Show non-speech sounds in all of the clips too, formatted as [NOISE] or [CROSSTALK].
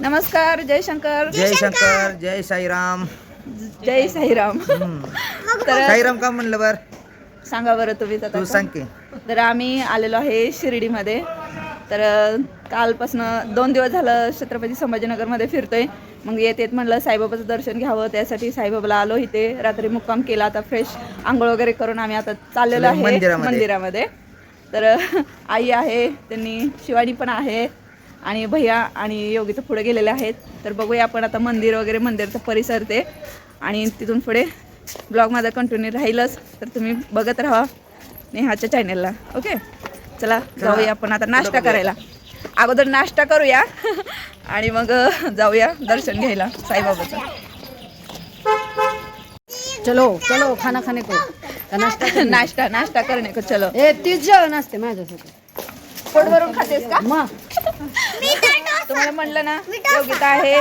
नमस्कार जय शंकर. जय शंकर जय साईराम. जय साईराम. तर साईराम का म्हणलं बर? सांगा बरं तुम्ही आता तू सांग की. तर आम्ही आलेलो आहे शिर्डीमध्ये. तर कालपासनं दोन दिवस झालं छत्रपती संभाजीनगरमध्ये फिरतोय. मग येत येत म्हणलं साईबाबाचं दर्शन घ्यावं त्यासाठी साईबाबाला आलो इथे. रात्री मुक्काम केला आता फ्रेश आंघोळ वगैरे करून आम्ही आता चाललेलो चला, आहे मंदिरामध्ये. मंदिरामध्ये. तर आई आहे त्यांनी शिवानी पण आहे. आणि भैया आणि योगीचं पुढे गेलेले आहेत. तर बघूया आपण आता मंदिर वगैरे मंदिरचा परिसर ते. आणि तिथून पुढे ब्लॉग माझा कंटिन्यू राहीलच. तर तुम्ही बघत राहा नेहाच्या चॅनेलला ओके? चला जाऊया आपण आता नाश्ता करायला. अगोदर नाश्ता करूया. आणि मग जाऊया दर्शन घ्यायला साईबाबाचं. चलो चलो खाना खाने को. नाश्ता? नाश्ता नाश्ता करणे को चलो. ए तीच जेवण असते माझ्यासाठी. पोट भरून खातेस का? मग [LAUGHS] तुम्हाला म्हणलं ना योगिता आहे.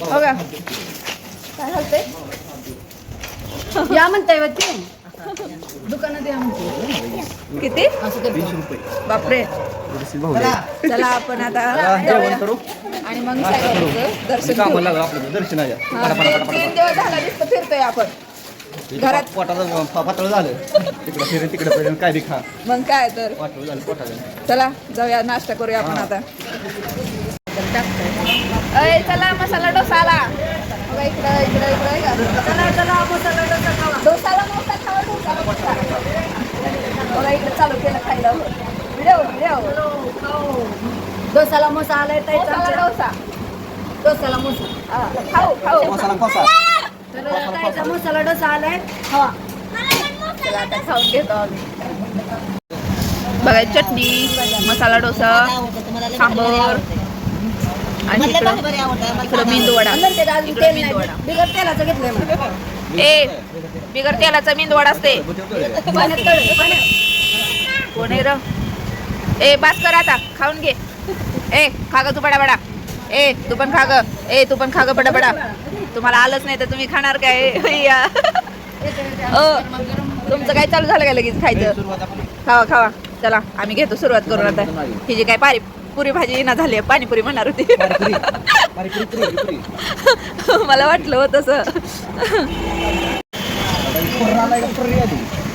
बघा काय या म्हणताय बा ते. दुकानात या म्हणते किती? बापरे. चला. आपण आता जाऊया. आणि मग दर्शन. दर्शन हा, तीन दिवस झाला नुसतं फिरतोय आपण. घरात पोटाचं पातळ झालं. तिकडे फिरून तिकडे फिरून काय बी खा. मग काय तर. झालं चला जाऊया नाश्ता करूया आपण आता. अय चला मसाला डोसा आला बघा इकडं इकडं इकडं. चला चला मसाला डोसा खावा. डोसाला मोठा खावा डोसाला मोठा बघा इकडं चालू केलं खायला. Video video. डोसाला मोसा आलाय मसाला डोसा. डोसाला मोसा. हा, खाऊ खाऊ. मसाला ताईचा मसाला डोसा आलाय. हवा चला आता खाऊन घेतो आम्ही. बघा चटणी मसाला डोसा सांबर आणि इकडं इकडं मेंदू वडा इकडं मेंदू वडा बिगर तेलाचं. ए बिगर तेलाचा मेंदू वडा असते. कोण आहे र? ए बास कर आता खाऊन घे. ए खा ग तू बडा बडा ए तू पण खा ग. ए तू पण खा ग बडा बडा तुम्हाला आलंच नाही तर तुम्ही खाणार काय? [LAUGHS] तुमचं काय चालू झालं काय लगेच खायचं? खावा खावा. चला आम्ही घेतो सुरुवात करून आता. ही जी काय पारी पुरी भाजी ना झाली आहे पाणीपुरी म्हणणार होती. मला वाटलं होतं तसं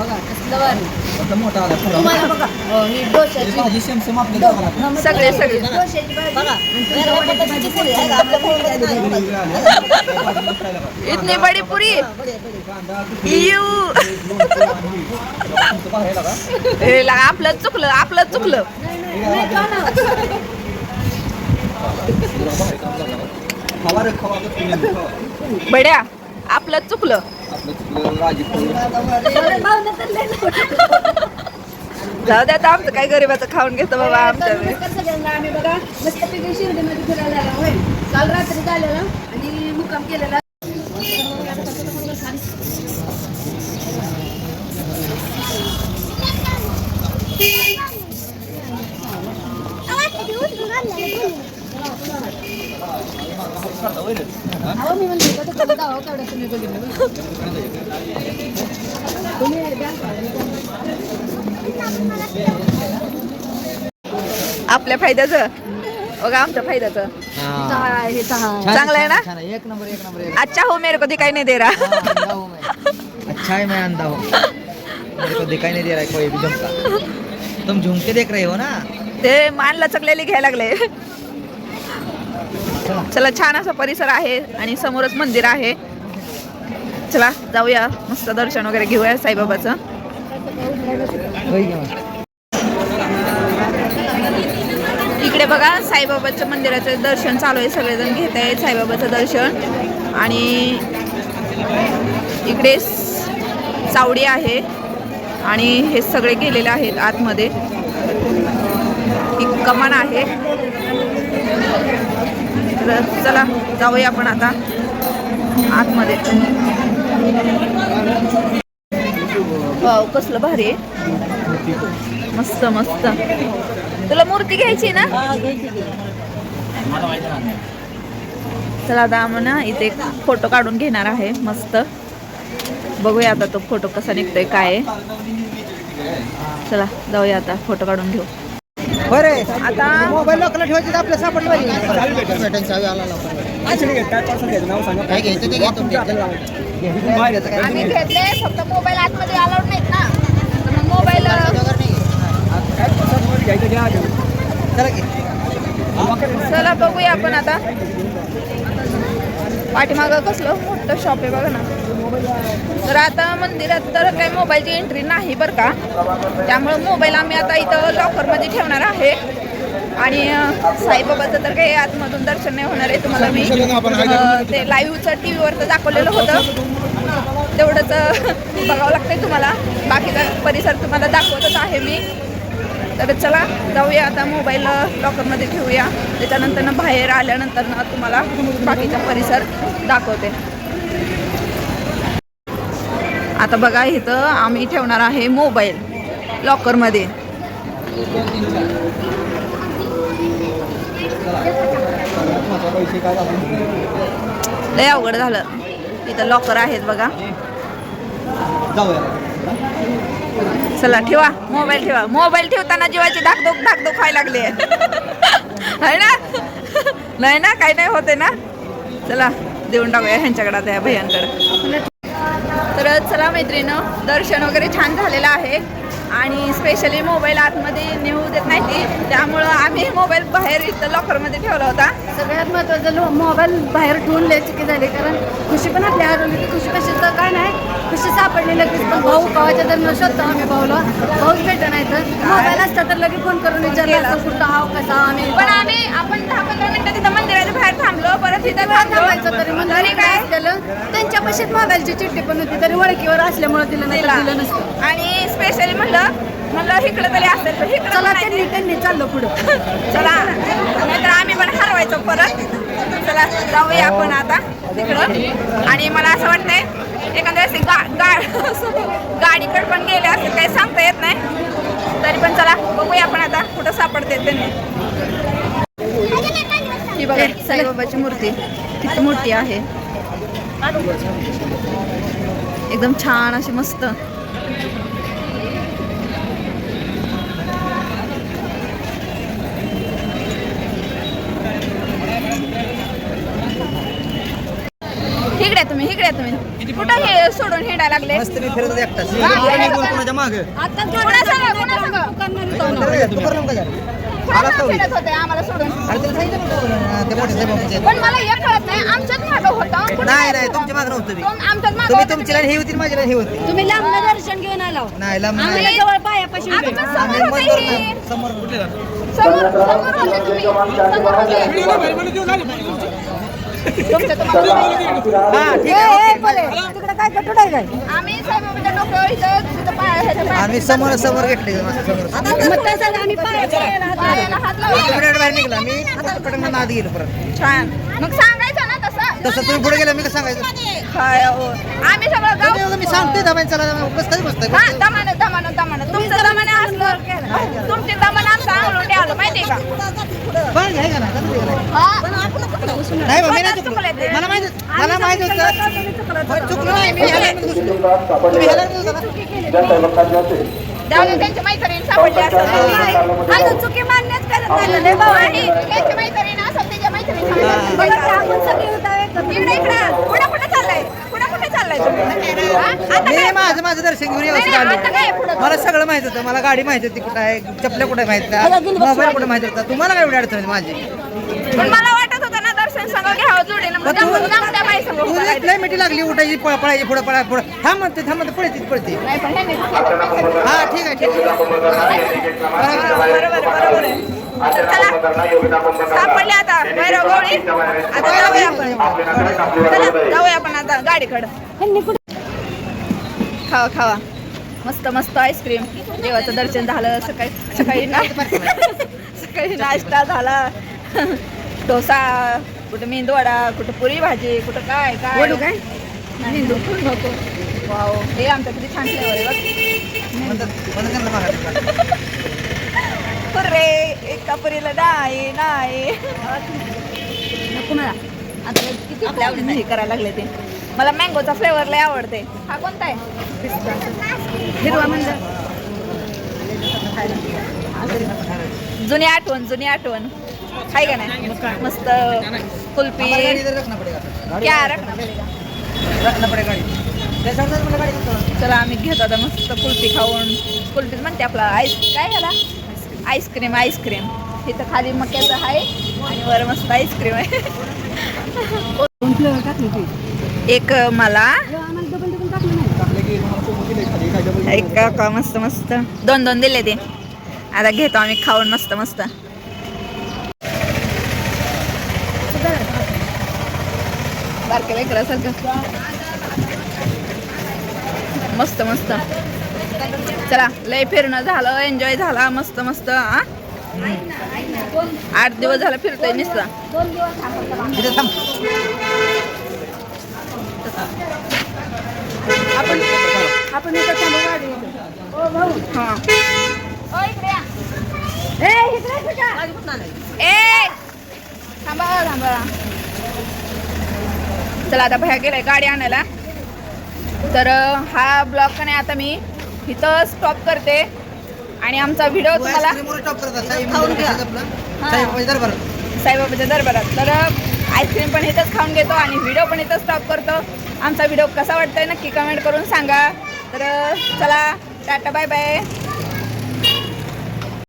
बघा कसलं भारी. मोठा आला? तुम्हाला बघा हो, ही डोशाची भाजी सेम सेम आपल्या दुकानात सगळे सगळे. डोशाची भाजी. आणि तुमच्या बटाट्याची पोळी आहे. का? आपल्या पोळी इतनी बडी पुरी. यू हे ला- आपलं चुकलं आपलं चुकलं. खवा रे खवा बड्या आपलं चुकलं. जाऊ द्या आता आमचं काय गरीबाचं खाऊन घेतो बाबा आमच्या नमस्कार सगळ्यांना आम्ही बघा मस्तपैकी शिर्डीमध्ये फिरायला आलो होय काल रात्री झालेलं आणि मुक्काम केलेला. अहो मी म्हणते का तुम्हाला दावा केवढ्या तुम्ही बघितलं तुम्ही द्या. आपल्या फायद्याचं. बघा आमच्या फायद्याचं. चहा आहे हे चहा चांगलं आहे ना? एक नंबर एक नंबर एक अच्छा हो मेरे को दिखाई नहीं दे रहा अंधा हूँ मैं अच्छा है मैं अंधा हूँ मेरे को दिखाई नहीं दे रहा है कोई भी झुमका तुम झुमके देख रहे हो ना? ते मानला चकलेली घ्यायला लागले. चला छान असा परिसर आहे आणि समोरच मंदिर आहे. चला जाऊया. मस्त दर्शन वगैरे घेऊया साईबाबाचं. इकडे बघा साईबाबाच्या मंदिराचं दर्शन चालू आहे. सगळेजण घेत आहेत साईबाबाचं दर्शन. आणि इकडे चावडी आहे. आणि हे सगळे गेलेले आहेत आतमध्ये. ही कमान आहे. तर चला जाऊया आपण आता आतमध्ये. वाव कसलं भारी आहे. मस्त मस्त. तुला मूर्ती घ्यायची ना? चला आता आम्ही ना इथे फोटो काढून घेणार आहे मस्त. बघूया आता तो फोटो कसा निघतोय काय आहे. चला जाऊया आता फोटो काढून घेऊ. बरं. आता मोबाईल लोकला ठेवायचे तर आपल्या सापडलं पाहिजे. आम्ही घेतले फक्त मोबाईल आतमध्ये अलाउड नाहीत ना. मोबाईल चला की. चला बघूया आपण आता. पाठीमागं कसलं मोठं शॉप आहे बघा ना. तर आता मंदिरात तर काही मोबाईलची एंट्री नाही बरं का. त्यामुळं मोबाईल आम्ही आता इथं लॉकरमध्ये ठेवणार आहे. आणि साईबाबाचं तर काही आतमधून दर्शन नाही होणार आहे तुम्हाला मी. ते लाईव्हचं टी व्हीवर तर दाखवलेलं होतं. तेवढंच बघावं लागतंय तुम्हाला. बाकीचा परिसर तुम्हाला दाखवतच आहे मी. तर चला जाऊया आता मोबाईल लॉकरमध्ये ठेवूया. त्याच्यानंतर ना बाहेर आल्यानंतर ना तुम्हाला बाकीचा परिसर दाखवते. आता बघा इथं आम्ही ठेवणार आहे मोबाईल लॉकरमध्ये. लय अवघड झालं. इथं लॉकर आहेत बघा. चला ठेवा. मोबाईल ठेवा. मोबाईल ठेवताना जीवाची धाकधूक धाकधूक व्हायला लागली आहे [LAUGHS] ना? [LAUGHS] नाही ना? काही नाही होते ना? चला देऊन टाकूया ह्यांच्याकडे आता या भैयांकडे. तर चला मैत्रिणं दर्शन वगैरे छान झालेलं आहे. आणि स्पेशली मोबाईल आतमध्ये नेऊ देत नाही ती. त्यामुळं आम्ही मोबाईल बाहेर इथं लॉकरमध्ये ठेवला होता. सगळ्यात महत्त्वाचं लो मोबाईल बाहेर ठेवून लय चुकी झाली. कारण खुशी पण आपल्या हरवली ती खुशी कशीचं काय नाही खुशी सापडली लगेच. पण भाऊ कवाच्या तर शोधतो आम्ही भाऊला. भाऊच भेट नाही तर. मोबाईल असता तर लगेच फोन करून विचारलं कुठं हाव कसा आम्ही पण आम्ही आपण दहा पंधरा मिनिटं तिथं मंदिराच्या बाहेर थांबलो परत तिथं थांबायचं थांबलो. तरी म्हणजे तरी काय? केलं त्यांच्या पशीत मोबाईलची चिठ्ठी पण होती तरी ओळखीवर असल्यामुळे तिला नाही दिलं नसतं. आणि स्पेशली म्हणलं म्हणलं इकडं तरी असेल तर इकडं चला. त्यांनी त्यांनी चाललो पुढं. [LAUGHS] चला. नाहीतर आम्ही पण हरवायचो परत. चला जाऊया आपण आता तिकडं. आणि मला असं वाटतंय एखाद्या असे गा गा [LAUGHS] गाडीकडे पण गेले असेल काही सांगता येत नाही. तरी पण चला बघूया आपण आता कुठं सापडते त्यांनी. ही बघा साईबाबाची मूर्ती. किती मोठी आहे. एकदम छान अशी मस्त. इकडे तुम्ही इकडे तुम्ही. कुठं हे सोडून हिंडायला लागले? मस्त फिरत एकटाच. हा, हा. कोणाच्या मागे? आता. फिरत होते? आम्हाला सोडून. पण मला हे कळत नाही आमच्याच मागं होतं. कुठं नाही नाही? तुमच्या मागे नव्हतं मी. तुम- आमच्याच मागं तुम्ही होतं तुमची लाईन ही होती माझी लाईन ही होती. तुम्ही लांब दर्शन घेऊन आलो नाही लांब आम्ही नाही. जवळ पायापाशी आम्ही उभे. पण आम्ही समोर होते मधवर ही. नाही. समोर. कुठे राहतो? समोर समोर होते तुम्ही. समोर होते. तिकडे काय कटून आहे काय आम्ही समोर समोर घेतले. आम्ही बाहेर निघला. मी गेलो परत. छान. मग ना तसं तुम्ही पुढे गेला मी कसं सांगायचं? काय हो. आम्ही सगळं गाव तुम्ही- मी सांगतोय दबाई चला बसताय? बसताय दमानं दमानं दमानं. तुमचं दमानं असलं तुमची दमानं आमचं अंगलोटे आलं माहितीये का? बरं आहे का ना कसं आहे का नाही? हा नाही बा, मी नाही चुकलो. चुकलंय ते. मला माहिती मला माहिती होतं. पण चुकलो नाही मी ह्याला म्हणत होतो. तुम्ही ह्याला म्हणत होता ना? त्यावेळी त्यांची मैत्रीण सापडली असं. आता चुकी मान्यच करत नाही. त्यांची मैत्रीण त्याच्या मैत्रीण सापडली. बघा, आपण सगळे होता एकत्र. इकडे इकडे कुठं कुठं चाललंय कुठं कुठं चाललंय तुम्ही? आता मी काय माझं माझं दर्शन घेऊन व्यवस्थित आलो पुढं? मला सगळं माहीत होतं मला गाडी माहीत होती कुठं आहे चपल्या कुठे माहीत होत्या मोबाईल कुठे माहीत होता तुम्हाला काय एवढी अडचण होती माझी मिठी लागली उठायची पळ- पळायची पुढे पळा पुढे थांब म्हणते थांब म्हणते पळते पळते नाही पण ह्यांनी हा ठीक आहे ठीक आहे बरोबर बरोबर आहे सापडले आता. भैरव गवळी आता जाऊया आपण. चला जाऊया आपण आता गाडीकडं. खावा खावा. मस्त मस्त आईस्क्रीम देवाचं दर्शन झालं. सकाळी सकाळी ना सकाळी नाश्ता झाला. डोसा कुठं मेंदू वडा कुठं पुरी भाजी कुठं काय काय? काय? मेंदू? नको वाव. हे आमचं किती छान फ्लेवर आहे बघ. [LAUGHS] पुरे एका पुरीला नाही नाही नको मला. आता किती आपल्या आवडीचं हे करायला लागले ते. मला मँगोचा फ्लेवर लय आवडते. हा कोणता आहे? हिरवा म्हणजे जुनी आठवण जुनी आठवण. आहे का नाही? मस्त कुल्फी. क्या रखना पडेगा चला आम्ही घेतो आता मस्त कुल्फी खाऊन. कुल्फी म्हणते आपला आईस काय याला आईस्क्रीम आईस्क्रीम. इथं खाली मक्याचं आहे आणि वर मस्त आईस्क्रीम आहे. एक मला. एक का मस्त मस्त. दोन दोन दिले ते. आता घेतो आम्ही खाऊन मस्त मस्त. बारक्या लेकरासारखं. मस्त मस्त. चला लय फिरणं झालं एन्जॉय झाला मस्त मस्त हा? आठ दिवस झालं फिरतोय नुसतं. थांब. आपण हा. ए थांबा थांबा. चला आता भया गेलाय गाडी आणायला. तर हा ब्लॉग का नाही आता मी? इथं स्टॉप करते. आणि आमचा व्हिडिओ तुम्हाला दरबारात. साईबाबाच्या दरबारात. तर आईस्क्रीम पण इथंच खाऊन घेतो आणि व्हिडिओ पण इथंच स्टॉप करतो. आमचा व्हिडिओ कसा वाटतोय नक्की कमेंट करून सांगा. तर चला टाटा बाय बाय